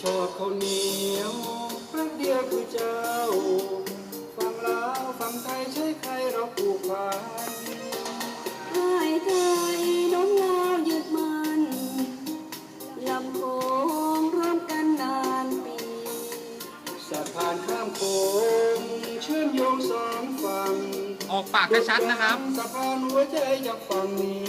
ชอบข้าวเหนียวพระเดียวคือเจ้า ฟังลาวฟังไทยใช้ใครเราผูกพันไทยไทยน้องลาวยึดมันลำโพงร่วมกันนานปีสะพานข้ามโขงเชื่อมโยงสองฝั่งออกปากให้ชัดนะครับ สะพานหัวใจจากฝั่งนี้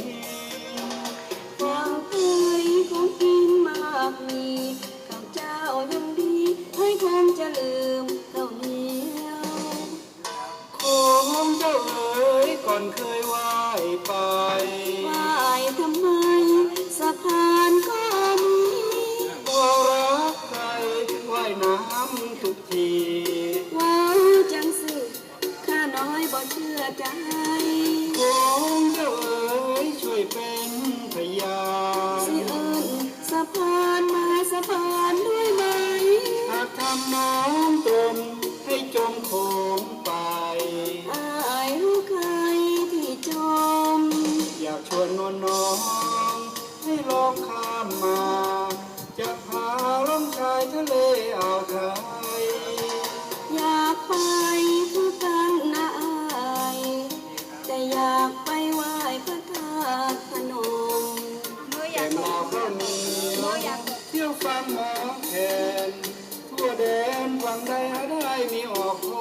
เชื่อใจโค้งเจ้อ๋ยช่วยเป็นพยานสิเอิญสะพานมาสะพานด้วยไหมหากทำน้องตมให้จมโขงไปอายรู้ใครที่จม อยากชวนนวลน้องให้ลองข้ามมา ใดหาได้มีออกโม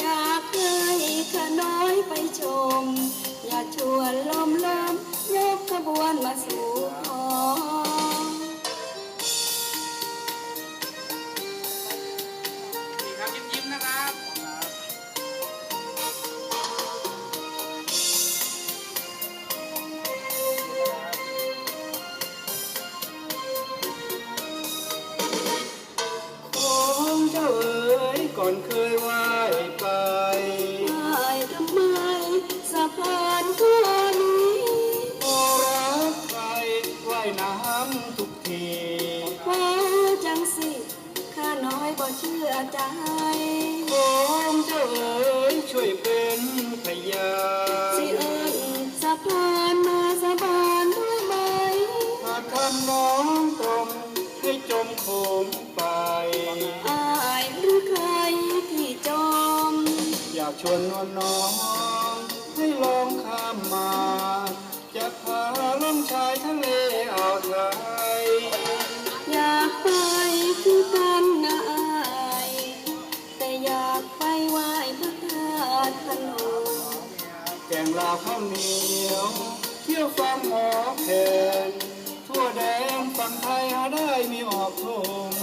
อยากให้ขน้อยไป เคยไหว้ไปไหว้ทำไมสะพานข้อนี้ก็รักใครว่ายน้ำทุกทีว้าจังสิข้าน้อยบ่เชื่อใจของเจ้าเอ๋ยช่วยเป็นพยาสินเอิญสะพานมาสะพานด้วยไหมหากทำน้อง ชวนนวลน้อง ให้ลองข้ามมา จะพาล่องชายทะเลอ่าวไทย อยากไปคือกันนะอาย แต่อยากไปไหว้พระธาตุพนมแกงลาวข้าวเหนียว เที่ยวฟังหมอแคนทั่วแดนฝั่งไทยหาได้มีออกทง